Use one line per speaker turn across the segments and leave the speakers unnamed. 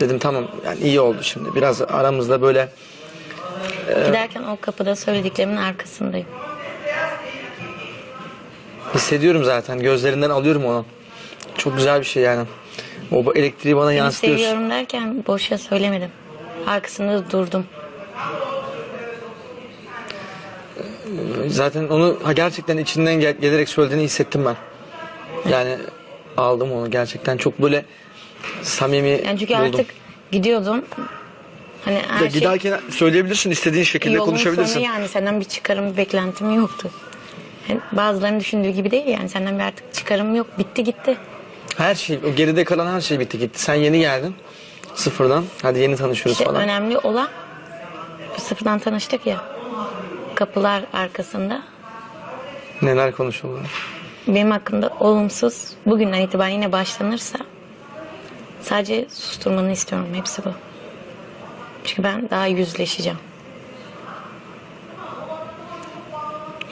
Dedim tamam yani iyi oldu şimdi. Biraz aramızda böyle
Giderken o kapıda söylediklerimin arkasındayım.
hissediyorum zaten. Gözlerinden alıyorum onu. Çok güzel bir şey yani. O elektriği bana
Seni
yansıtıyorsun.
seviyorum derken boşa söylemedim. Arkasında durdum.
Zaten onu ha, gerçekten içinden gel- gelerek söylediğini hissettim ben. Yani aldım onu gerçekten çok böyle samimi
Yani çünkü
buldum.
artık gidiyordum. Hani her
Ya
şey
giderken söyleyebilirsin istediğin şekilde
yolun
konuşabilirsin.
sonu yani senden bir çıkarım bir beklentim yoktu. Yani bazılarının düşündüğü gibi değil yani senden bir artık çıkarım yok. Bitti gitti.
Her şey o geride kalan her şey bitti gitti. Sen yeni geldin sıfırdan. Hadi yeni tanışıyoruz
İşte
falan.
önemli olan sıfırdan tanıştık ya. Kapılar arkasında
Neler konuşuldu.
benim hakkında olumsuz bugünden itibaren yine başlanırsa sadece susturmanı istiyorum. Hepsi bu. Çünkü ben daha yüzleşeceğim.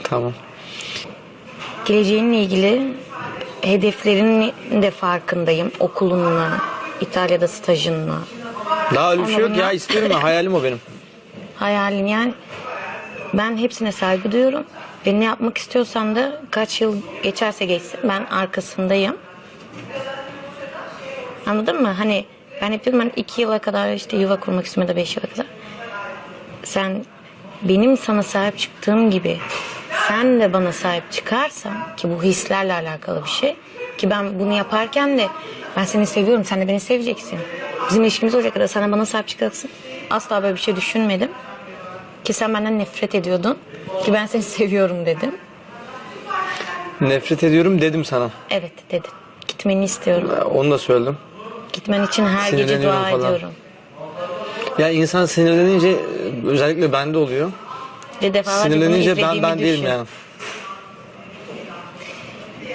Tamam.
Geleceğinle ilgili hedeflerinin de farkındayım. Okulunla, İtalya'da stajınla,
Daha öyle bir şey yok ya istiyorum ya hayalim o benim.
hayalin yani. Ben hepsine saygı duyuyorum. Ve ne yapmak istiyorsan da kaç yıl geçerse geçsin ben arkasındayım. Anladın mı? Hani ben hep diyorum ben iki yıla kadar işte yuva kurmak istiyorum ya da beş yıla kadar. Sen benim sana sahip çıktığım gibi sen de bana sahip çıkarsan ki bu hislerle alakalı bir şey ki ben bunu yaparken de ben seni seviyorum sen de beni seveceksin. Bizim ilişkimiz olacak kadar sana bana sahip çıkacaksın. Asla böyle bir şey düşünmedim. Ki sen benden nefret ediyordun. Ki ben seni seviyorum dedim.
Nefret ediyorum dedim sana.
Evet dedin. Gitmeni istiyorum.
Onu da söyledim.
Gitmen için her gece dua
falan.
ediyorum.
Ya insan sinirlenince özellikle bende oluyor.
Ve defalarca bunu
Sinirlenince ben ben değilim yani.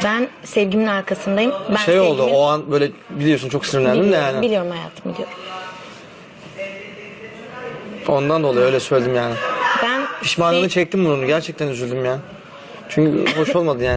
Ben sevgimin arkasındayım. Ben
Şey oldu
sevgimin-
o an böyle biliyorsun çok sinirlendim de yani.
biliyorum hayatım biliyorum.
Ondan dolayı öyle söyledim yani.
Ben
Pişmanlığını
se-
çektim bunun gerçekten üzüldüm ya. Çünkü hoş olmadı yani.